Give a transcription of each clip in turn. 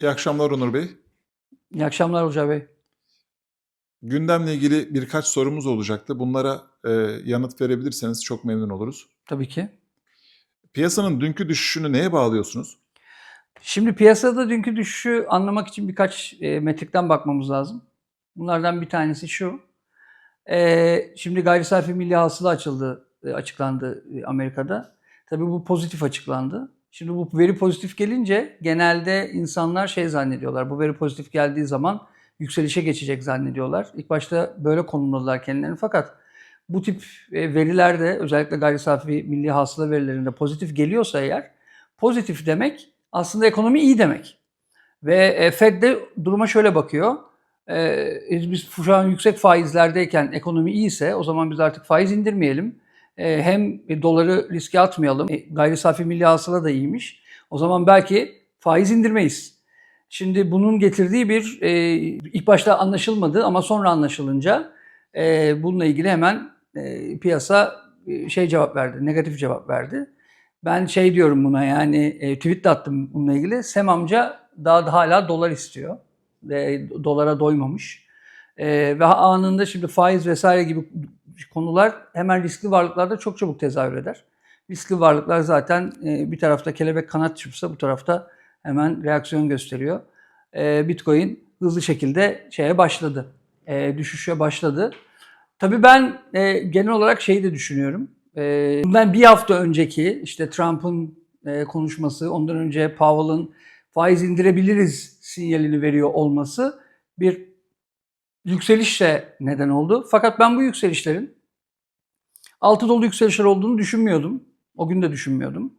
İyi akşamlar Onur Bey. İyi akşamlar Hoca Bey. Gündemle ilgili birkaç sorumuz olacaktı. Bunlara e, yanıt verebilirseniz çok memnun oluruz. Tabii ki. Piyasanın dünkü düşüşünü neye bağlıyorsunuz? Şimdi piyasada dünkü düşüşü anlamak için birkaç e, metrikten bakmamız lazım. Bunlardan bir tanesi şu. E, şimdi gayri safi milli hasıla açıldı, e, açıklandı e, Amerika'da. Tabii bu pozitif açıklandı. Şimdi bu veri pozitif gelince genelde insanlar şey zannediyorlar. Bu veri pozitif geldiği zaman yükselişe geçecek zannediyorlar. İlk başta böyle konumladılar kendilerini fakat bu tip e, verilerde özellikle gayri safi milli hasıla verilerinde pozitif geliyorsa eğer pozitif demek aslında ekonomi iyi demek. Ve e, Fed de duruma şöyle bakıyor. E, biz şu an yüksek faizlerdeyken ekonomi iyiyse o zaman biz artık faiz indirmeyelim. E, hem doları riske atmayalım. E, gayri safi milli hasıla da iyiymiş. O zaman belki faiz indirmeyiz. Şimdi bunun getirdiği bir e, ilk başta anlaşılmadı ama sonra anlaşılınca bununla ilgili hemen piyasa şey cevap verdi, negatif cevap verdi. Ben şey diyorum buna yani e, tweet de attım bununla ilgili. Sem amca daha da hala dolar istiyor. E, dolara doymamış. E, ve anında şimdi faiz vesaire gibi konular hemen riskli varlıklarda çok çabuk tezahür eder. Riskli varlıklar zaten e, bir tarafta kelebek kanat çırpsa bu tarafta hemen reaksiyon gösteriyor. E, Bitcoin hızlı şekilde şeye başladı. E, düşüşe başladı. Tabii ben genel olarak şeyi de düşünüyorum. Bundan bir hafta önceki işte Trump'ın konuşması, ondan önce Powell'ın faiz indirebiliriz sinyalini veriyor olması bir yükselişle neden oldu. Fakat ben bu yükselişlerin altı dolu yükselişler olduğunu düşünmüyordum. O gün de düşünmüyordum.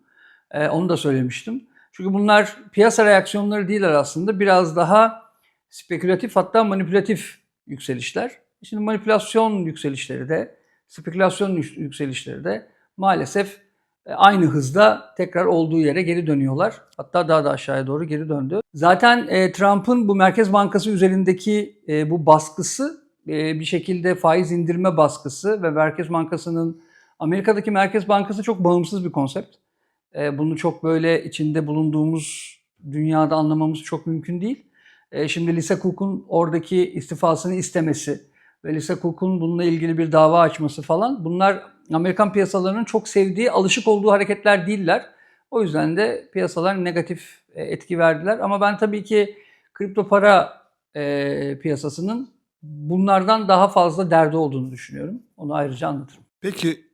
E, onu da söylemiştim. Çünkü bunlar piyasa reaksiyonları değiller aslında. Biraz daha spekülatif hatta manipülatif yükselişler. Şimdi manipülasyon yükselişleri de, spekülasyon yükselişleri de maalesef aynı hızda tekrar olduğu yere geri dönüyorlar. Hatta daha da aşağıya doğru geri döndü. Zaten e, Trump'ın bu Merkez Bankası üzerindeki e, bu baskısı e, bir şekilde faiz indirme baskısı ve Merkez Bankası'nın Amerika'daki Merkez Bankası çok bağımsız bir konsept. E, bunu çok böyle içinde bulunduğumuz dünyada anlamamız çok mümkün değil. E, şimdi Lisa Cook'un oradaki istifasını istemesi ve Lisa Cook'un bununla ilgili bir dava açması falan bunlar Amerikan piyasalarının çok sevdiği, alışık olduğu hareketler değiller. O yüzden de piyasalar negatif e, etki verdiler. Ama ben tabii ki kripto para e, piyasasının bunlardan daha fazla derdi olduğunu düşünüyorum. Onu ayrıca anlatırım. Peki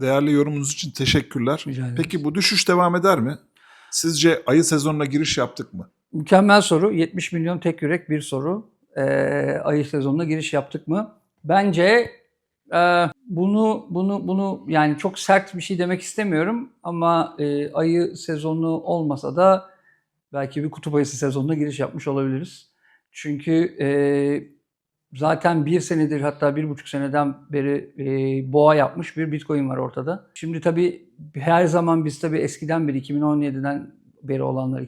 değerli yorumunuz için teşekkürler. Peki bu düşüş devam eder mi? Sizce ayı sezonuna giriş yaptık mı? Mükemmel soru. 70 milyon tek yürek bir soru. Ee, ayı sezonuna giriş yaptık mı? Bence e, bunu bunu bunu yani çok sert bir şey demek istemiyorum ama e, ayı sezonu olmasa da belki bir kutup ayısı sezonuna giriş yapmış olabiliriz. Çünkü e, zaten bir senedir hatta bir buçuk seneden beri e, boğa yapmış bir bitcoin var ortada. Şimdi tabii her zaman biz tabii eskiden beri 2017'den beri olanları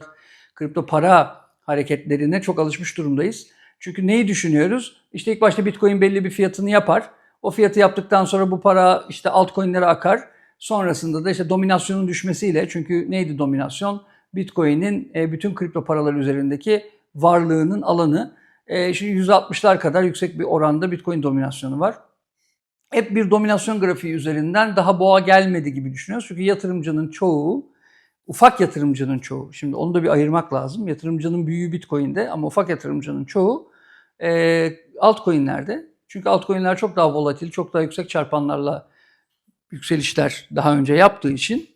kripto para hareketlerine çok alışmış durumdayız. Çünkü neyi düşünüyoruz? İşte ilk başta bitcoin belli bir fiyatını yapar. O fiyatı yaptıktan sonra bu para işte altcoin'lere akar. Sonrasında da işte dominasyonun düşmesiyle çünkü neydi dominasyon? Bitcoin'in e, bütün kripto paralar üzerindeki varlığının alanı. E, şimdi %60'lar kadar yüksek bir oranda Bitcoin dominasyonu var. Hep bir dominasyon grafiği üzerinden daha boğa gelmedi gibi düşünüyoruz. Çünkü yatırımcının çoğu, ufak yatırımcının çoğu, şimdi onu da bir ayırmak lazım. Yatırımcının büyüğü Bitcoin'de ama ufak yatırımcının çoğu e, altcoin'lerde. Çünkü altcoin'ler çok daha volatil, çok daha yüksek çarpanlarla yükselişler daha önce yaptığı için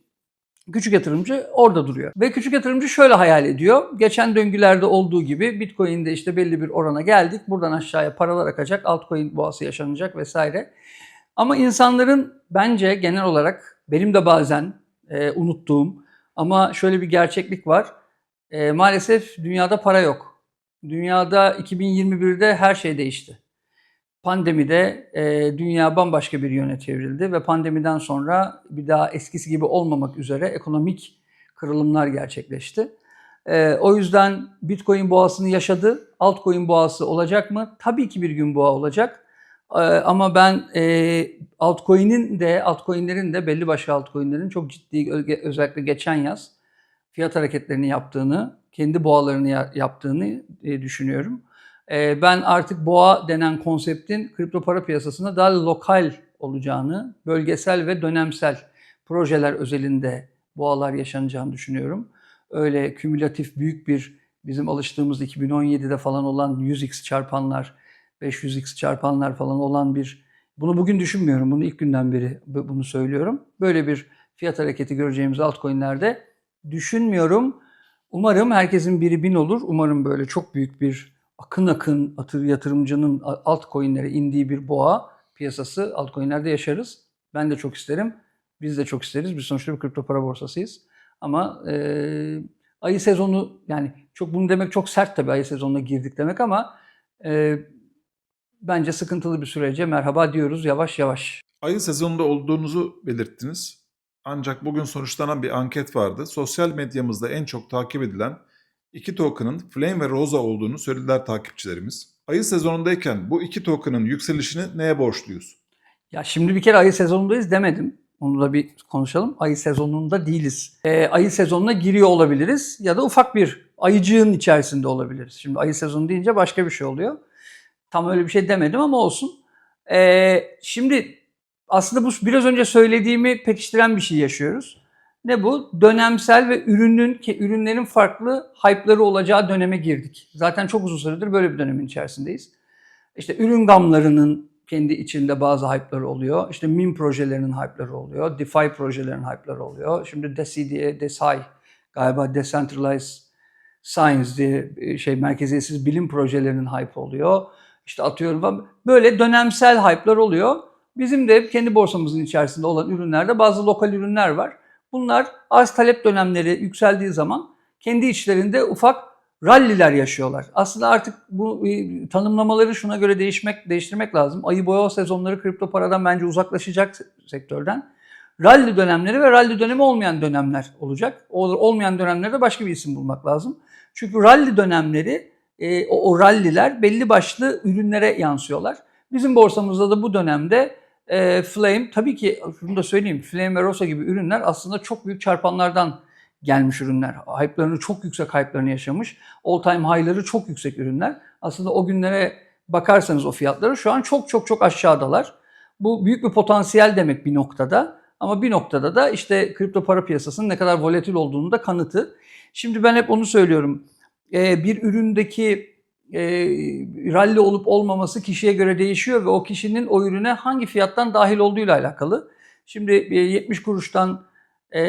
küçük yatırımcı orada duruyor. Ve küçük yatırımcı şöyle hayal ediyor. Geçen döngülerde olduğu gibi Bitcoin'de işte belli bir orana geldik. Buradan aşağıya paralar akacak, altcoin boğası yaşanacak vesaire. Ama insanların bence genel olarak benim de bazen e, unuttuğum ama şöyle bir gerçeklik var. E, maalesef dünyada para yok. Dünyada 2021'de her şey değişti. Pandemide e, dünya bambaşka bir yöne çevrildi ve pandemiden sonra bir daha eskisi gibi olmamak üzere ekonomik kırılımlar gerçekleşti. E, o yüzden Bitcoin boğasını yaşadı. Altcoin boğası olacak mı? Tabii ki bir gün boğa olacak. E, ama ben e, altcoin'in de altcoin'lerin de belli başlı altcoin'lerin çok ciddi özellikle geçen yaz fiyat hareketlerini yaptığını, kendi boğalarını ya- yaptığını e, düşünüyorum. E, ben artık boğa denen konseptin kripto para piyasasında daha lokal olacağını, bölgesel ve dönemsel projeler özelinde boğalar yaşanacağını düşünüyorum. Öyle kümülatif büyük bir bizim alıştığımız 2017'de falan olan 100x çarpanlar, 500x çarpanlar falan olan bir bunu bugün düşünmüyorum. Bunu ilk günden beri bu- bunu söylüyorum. Böyle bir fiyat hareketi göreceğimiz altcoin'lerde düşünmüyorum. Umarım herkesin biri bin olur. Umarım böyle çok büyük bir akın akın atır yatırımcının altcoin'lere indiği bir boğa piyasası altcoin'lerde yaşarız. Ben de çok isterim. Biz de çok isteriz. Biz sonuçta bir kripto para borsasıyız. Ama e, ayı sezonu yani çok bunu demek çok sert tabii ayı sezonuna girdik demek ama e, bence sıkıntılı bir sürece merhaba diyoruz yavaş yavaş. Ayı sezonunda olduğunuzu belirttiniz. Ancak bugün sonuçlanan bir anket vardı. Sosyal medyamızda en çok takip edilen iki token'ın Flame ve Rosa olduğunu söylediler takipçilerimiz. Ayı sezonundayken bu iki token'ın yükselişini neye borçluyuz? Ya şimdi bir kere ayı sezonundayız demedim. Onu da bir konuşalım. Ayı sezonunda değiliz. Ee, ayı sezonuna giriyor olabiliriz ya da ufak bir ayıcığın içerisinde olabiliriz. Şimdi ayı sezonu deyince başka bir şey oluyor. Tam öyle bir şey demedim ama olsun. Ee, şimdi aslında bu biraz önce söylediğimi pekiştiren bir şey yaşıyoruz. Ne bu? Dönemsel ve ürünün ürünlerin farklı hype'ları olacağı döneme girdik. Zaten çok uzun süredir böyle bir dönemin içerisindeyiz. İşte ürün gamlarının kendi içinde bazı hype'ları oluyor. İşte meme projelerinin hype'ları oluyor. DeFi projelerin hype'ları oluyor. Şimdi DeSi diye DeSci galiba Decentralized Science diye e, şey merkeziyetsiz bilim projelerinin hype oluyor. İşte atıyorum böyle dönemsel hype'lar oluyor. Bizim de kendi borsamızın içerisinde olan ürünlerde bazı lokal ürünler var. Bunlar arz talep dönemleri yükseldiği zaman kendi içlerinde ufak ralliler yaşıyorlar. Aslında artık bu e, tanımlamaları şuna göre değişmek değiştirmek lazım. Ayı boya sezonları kripto paradan bence uzaklaşacak sektörden. Rally dönemleri ve rally dönemi olmayan dönemler olacak. Olmayan dönemlerde başka bir isim bulmak lazım. Çünkü rally dönemleri e, o, o ralliler belli başlı ürünlere yansıyorlar. Bizim borsamızda da bu dönemde e, Flame tabii ki şunu da söyleyeyim Flame ve Rosa gibi ürünler aslında çok büyük çarpanlardan gelmiş ürünler. Hype'larını çok yüksek hype'larını yaşamış. All time high'ları çok yüksek ürünler. Aslında o günlere bakarsanız o fiyatları şu an çok çok çok aşağıdalar. Bu büyük bir potansiyel demek bir noktada. Ama bir noktada da işte kripto para piyasasının ne kadar volatil olduğunu da kanıtı. Şimdi ben hep onu söylüyorum. Ee, bir üründeki e, rally olup olmaması kişiye göre değişiyor ve o kişinin o ürüne hangi fiyattan dahil olduğuyla alakalı. Şimdi e, 70 kuruştan e,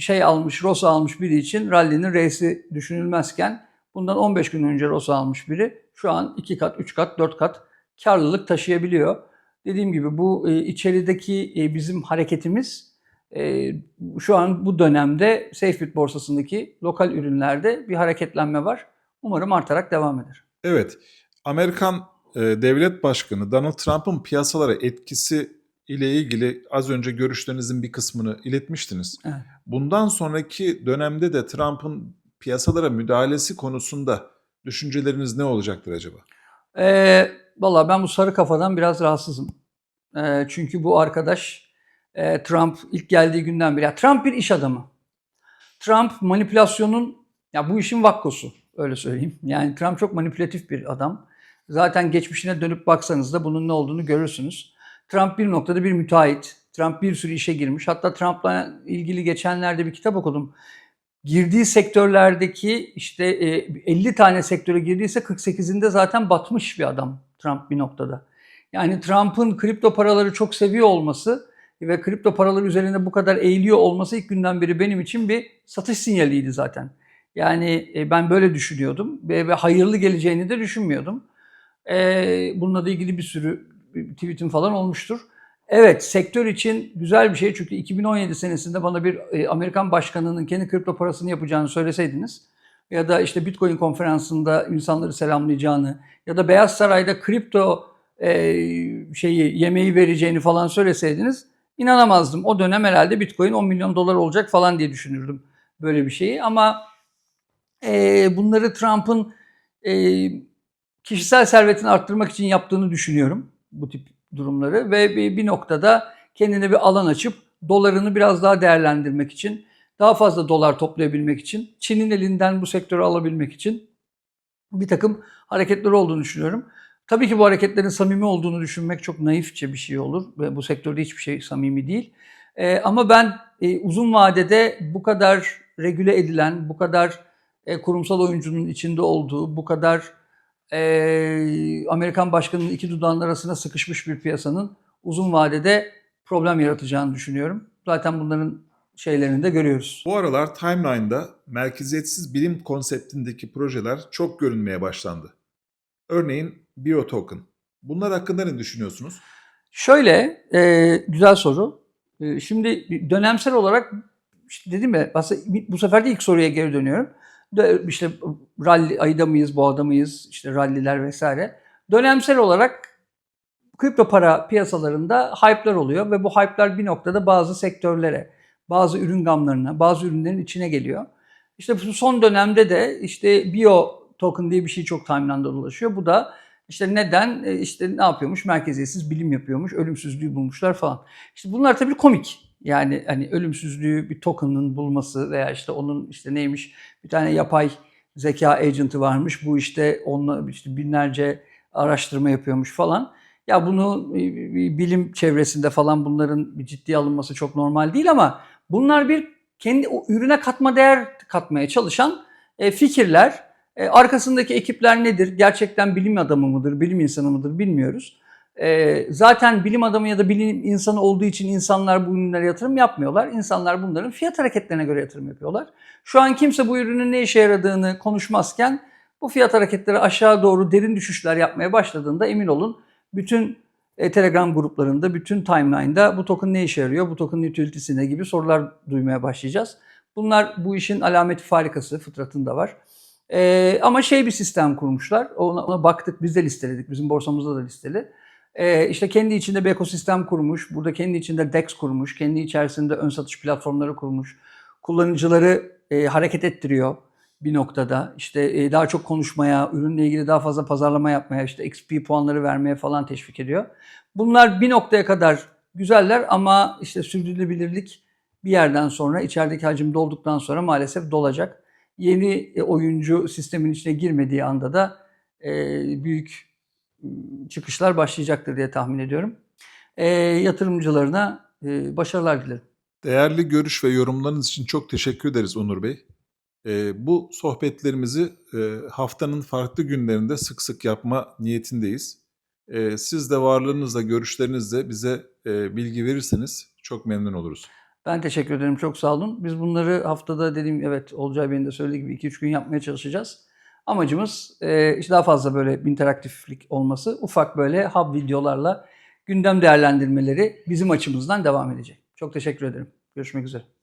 şey almış, Rosa almış biri için rally'nin R'si düşünülmezken bundan 15 gün önce Rosa almış biri şu an 2 kat, 3 kat, 4 kat karlılık taşıyabiliyor. Dediğim gibi bu e, içerideki e, bizim hareketimiz e, şu an bu dönemde SafeBit borsasındaki lokal ürünlerde bir hareketlenme var. Umarım artarak devam eder. Evet, Amerikan e, Devlet Başkanı Donald Trump'ın piyasalara etkisi ile ilgili az önce görüşlerinizin bir kısmını iletmiştiniz. Evet. Bundan sonraki dönemde de Trump'ın piyasalara müdahalesi konusunda düşünceleriniz ne olacaktır acaba? Ee, Valla ben bu sarı kafadan biraz rahatsızım. Ee, çünkü bu arkadaş e, Trump ilk geldiği günden beri. Ya Trump bir iş adamı. Trump manipülasyonun ya bu işin vakkosu öyle söyleyeyim. Yani Trump çok manipülatif bir adam. Zaten geçmişine dönüp baksanız da bunun ne olduğunu görürsünüz. Trump bir noktada bir müteahhit. Trump bir sürü işe girmiş. Hatta Trump'la ilgili geçenlerde bir kitap okudum. Girdiği sektörlerdeki işte e, 50 tane sektöre girdiyse 48'inde zaten batmış bir adam Trump bir noktada. Yani Trump'ın kripto paraları çok seviyor olması ve kripto paralar üzerinde bu kadar eğiliyor olması ilk günden beri benim için bir satış sinyaliydi zaten. Yani e, ben böyle düşünüyordum ve, ve hayırlı geleceğini de düşünmüyordum. E, bununla da ilgili bir sürü tweetim falan olmuştur. Evet sektör için güzel bir şey çünkü 2017 senesinde bana bir e, Amerikan başkanının kendi kripto parasını yapacağını söyleseydiniz ya da işte Bitcoin konferansında insanları selamlayacağını ya da Beyaz Saray'da kripto e, şeyi yemeği vereceğini falan söyleseydiniz inanamazdım. O dönem herhalde Bitcoin 10 milyon dolar olacak falan diye düşünürdüm böyle bir şeyi ama e, bunları Trump'ın e, kişisel servetini arttırmak için yaptığını düşünüyorum bu tip durumları ve bir, noktada kendine bir alan açıp dolarını biraz daha değerlendirmek için daha fazla dolar toplayabilmek için, Çin'in elinden bu sektörü alabilmek için bir takım hareketler olduğunu düşünüyorum. Tabii ki bu hareketlerin samimi olduğunu düşünmek çok naifçe bir şey olur bu sektörde hiçbir şey samimi değil. Ee, ama ben e, uzun vadede bu kadar regüle edilen, bu kadar e, kurumsal oyuncunun içinde olduğu, bu kadar e, Amerikan başkanının iki dudağının arasına sıkışmış bir piyasanın uzun vadede problem yaratacağını düşünüyorum. Zaten bunların şeylerini de görüyoruz. Bu aralar timeline'da merkeziyetsiz bilim konseptindeki projeler çok görünmeye başlandı. Örneğin BioToken. Bunlar hakkında ne düşünüyorsunuz? Şöyle, e, güzel soru. E, şimdi dönemsel olarak işte dedim ya aslında bu sefer de ilk soruya geri dönüyorum. İşte rally ayda mıyız, boğada mıyız, işte ralliler vesaire. Dönemsel olarak kripto para piyasalarında hype'lar oluyor ve bu hype'lar bir noktada bazı sektörlere, bazı ürün gamlarına, bazı ürünlerin içine geliyor. İşte bu son dönemde de işte bio token diye bir şey çok timeline'da dolaşıyor. Bu da işte neden E, işte ne yapıyormuş? Merkeziyetsiz bilim yapıyormuş, ölümsüzlüğü bulmuşlar falan. İşte bunlar tabii komik. Yani hani ölümsüzlüğü bir token'ın bulması veya işte onun işte neymiş bir tane yapay zeka agent'ı varmış. Bu işte onunla işte binlerce araştırma yapıyormuş falan. Ya bunu e, bilim çevresinde falan bunların ciddiye alınması çok normal değil ama bunlar bir kendi o ürüne katma değer katmaya çalışan e, fikirler. E, arkasındaki ekipler nedir? Gerçekten bilim adamı mıdır, bilim insanı mıdır bilmiyoruz. E, zaten bilim adamı ya da bilim insanı olduğu için insanlar bu ürünlere yatırım yapmıyorlar. İnsanlar bunların fiyat hareketlerine göre yatırım yapıyorlar. Şu an kimse bu ürünün ne işe yaradığını konuşmazken bu fiyat hareketleri aşağı doğru derin düşüşler yapmaya başladığında emin olun bütün e, Telegram gruplarında, bütün timeline'da bu token ne işe yarıyor, bu token'ın utility'si ne gibi sorular duymaya başlayacağız. Bunlar bu işin alameti farikası, fıtratında var. E, ama şey bir sistem kurmuşlar. Ona, ona baktık, biz de listeledik. Bizim borsamızda da listeli. E, işte kendi içinde bir ekosistem kurmuş. Burada kendi içinde DEX kurmuş. Kendi içerisinde ön satış platformları kurmuş. Kullanıcıları e, hareket ettiriyor bir noktada. İşte e, daha çok konuşmaya, ürünle ilgili daha fazla pazarlama yapmaya, işte XP puanları vermeye falan teşvik ediyor. Bunlar bir noktaya kadar güzeller ama işte sürdürülebilirlik bir yerden sonra içerideki hacim dolduktan sonra maalesef dolacak. Yeni e, oyuncu sistemin içine girmediği anda da e, büyük çıkışlar başlayacaktır diye tahmin ediyorum. E, yatırımcılarına e, başarılar dilerim. Değerli görüş ve yorumlarınız için çok teşekkür ederiz Onur Bey. Ee, bu sohbetlerimizi e, haftanın farklı günlerinde sık sık yapma niyetindeyiz. Ee, siz de varlığınızla, görüşlerinizle bize e, bilgi verirseniz çok memnun oluruz. Ben teşekkür ederim. Çok sağ olun. Biz bunları haftada dediğim evet Olcay Bey'in de söylediği gibi 2-3 gün yapmaya çalışacağız. Amacımız e, işte daha fazla böyle interaktiflik olması. Ufak böyle hub videolarla gündem değerlendirmeleri bizim açımızdan devam edecek. Çok teşekkür ederim. Görüşmek üzere.